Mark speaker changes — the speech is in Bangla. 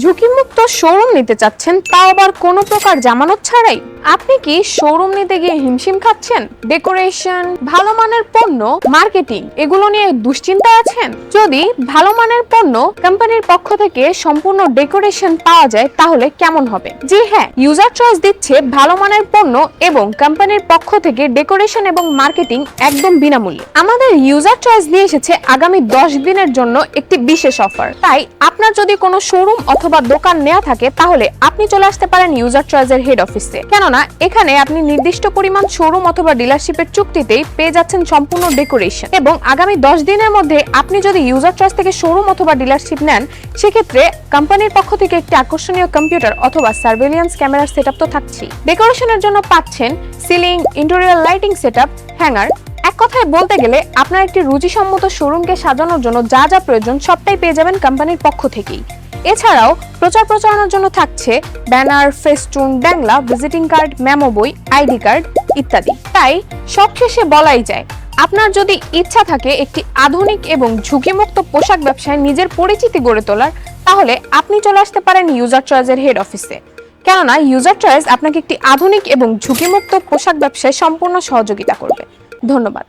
Speaker 1: ঝুঁকিমুক্ত শোরুম নিতে চাচ্ছেন, তাও আবার কোনো প্রকার জামানত ছাড়াই? আপনি কি শোরুম নিতে গিয়ে হিমশিম খাচ্ছেন? ডেকোরেশন, ভালো মানের পণ্য, মার্কেটিং, এগুলো নিয়ে দুশ্চিন্তায় আছেন? যদি ভালো মানের পণ্য কোম্পানির পক্ষ থেকে সম্পূর্ণ ডেকোরেশন পাওয়া যায়, তাহলে কেমন হবে? জি হ্যাঁ ইউজার চয়েস দিচ্ছে ভালো মানের পণ্য এবং কোম্পানির পক্ষ থেকে ডেকোরেশন এবং মার্কেটিং একদম বিনামূল্যে। আমাদের ইউজার চয়েস নিয়ে এসেছে আগামী দশ দিনের জন্য একটি বিশেষ অফার তাই আপনার যদি কোনো শোরুম অথবা দোকান নেওয়া থাকে, তাহলে আপনি চলে আসতে পারেন ইউজার চয়েসের হেড অফিসে কেননা, এখানে আপনি নির্দিষ্ট পরিমাণ শোরুম অথবা ডিলারশিপের চুক্তিতেই পেয়ে যাচ্ছেন সম্পূর্ণ ডেকোরেশন এবং আগামী দশ দিনের মধ্যে আপনি যদি ইউজার চয়েস থেকে শোরুম অথবা ডিলারশিপ নেন, সেক্ষেত্রে কোম্পানির পক্ষ থেকে একটি আকর্ষণীয় কম্পিউটার অথবা সার্ভেলিয়েন্স ক্যামেরার সেটআপ তো থাকছেই। ডেকোরেশনের জন্য পাচ্ছেন ceiling interior lighting setup hanger এক কথায় বলতে গেলে, আপনার একটি রুচিসম্মত শোরুমকে সাজানোর জন্য যা যা প্রয়োজন সবটাই পেয়ে যাবেন কোম্পানির পক্ষ থেকেই। এছাড়াও প্রচার প্রচারণার জন্য থাকছে ব্যানার, ফেস্টুন, ব্যাংলা, ভিজিটিং কার্ড, মেমো বই, আইডি কার্ড ইত্যাদি। তাই সবশেষে বলাই যায়, আপনার যদি ইচ্ছা থাকে একটি আধুনিক এবং ঝুঁকিমুক্ত পোশাক ব্যবসায় নিজের পরিচিতি গড়ে তোলার, তাহলে আপনি চলে আসতে পারেন ইউজার চয়েসের হেড অফিসে কেননা ইউজার চয়েস আপনাকে একটি আধুনিক এবং ঝুঁকিমুক্ত পোশাক ব্যবসায় সম্পূর্ণ সহযোগিতা করবে। ধন্যবাদ।